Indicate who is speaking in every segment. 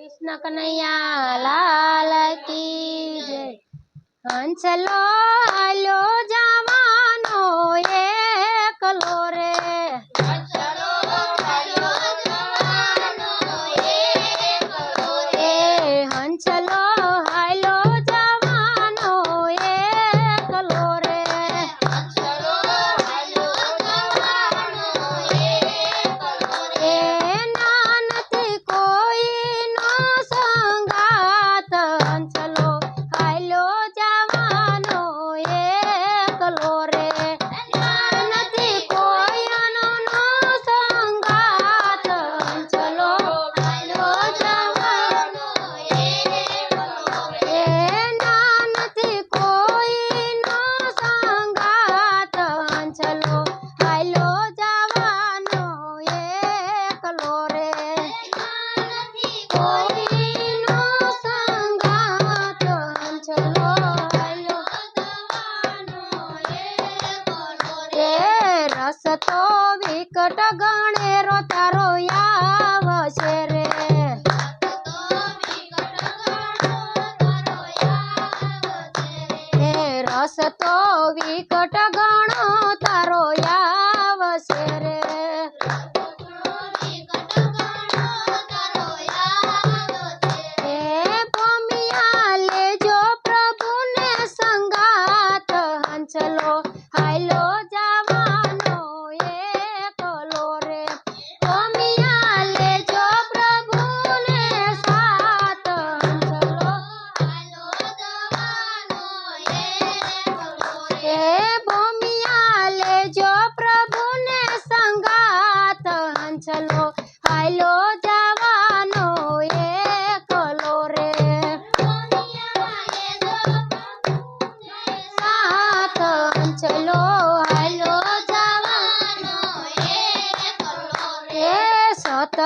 Speaker 1: કૃષ્ણ કનૈયા લાલ કી જય. હંસલો આલો જવાનો એકલો રે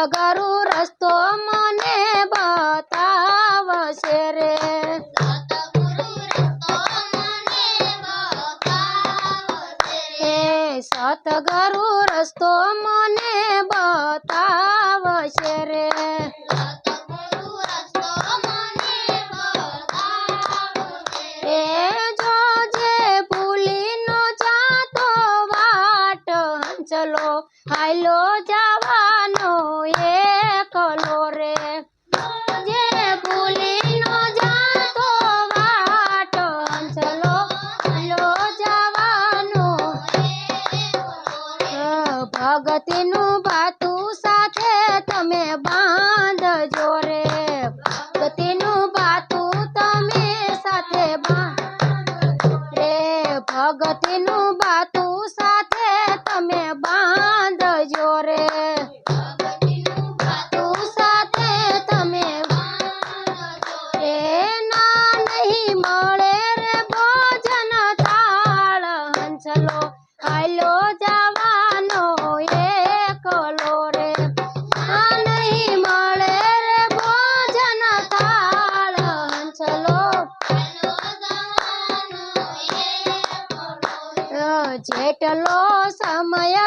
Speaker 1: અઘરુ રસ્તો મને બતાવશે રે. સતગુરુ રસ્તો મને બતાવશે રે. હાલો ભગતીનું ભાતું સાથે તમે બાંધજો રે. ભગતીનું ભાતું તમે સાથે બાંધ રે. ભગતીનું ભાતું જેટલો સમય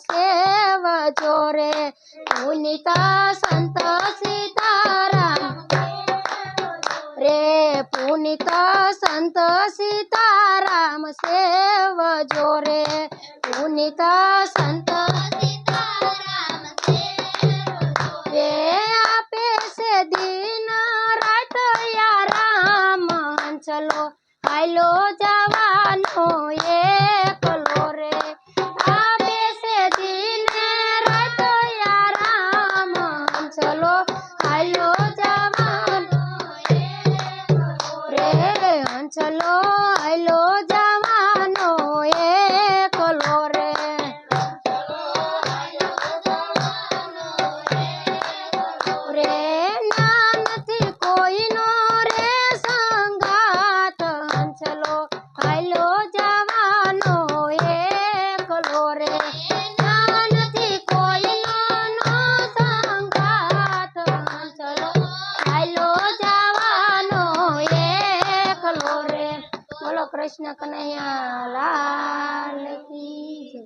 Speaker 1: સેવજો રે પુનિતા સંત સીતારામ રે પુનિતા સંત સીતારામ સેવજો રે પુનિતા સંત ચલો હાલો જવાનો એક કૃષ્ણ કનૈયા લાલ કી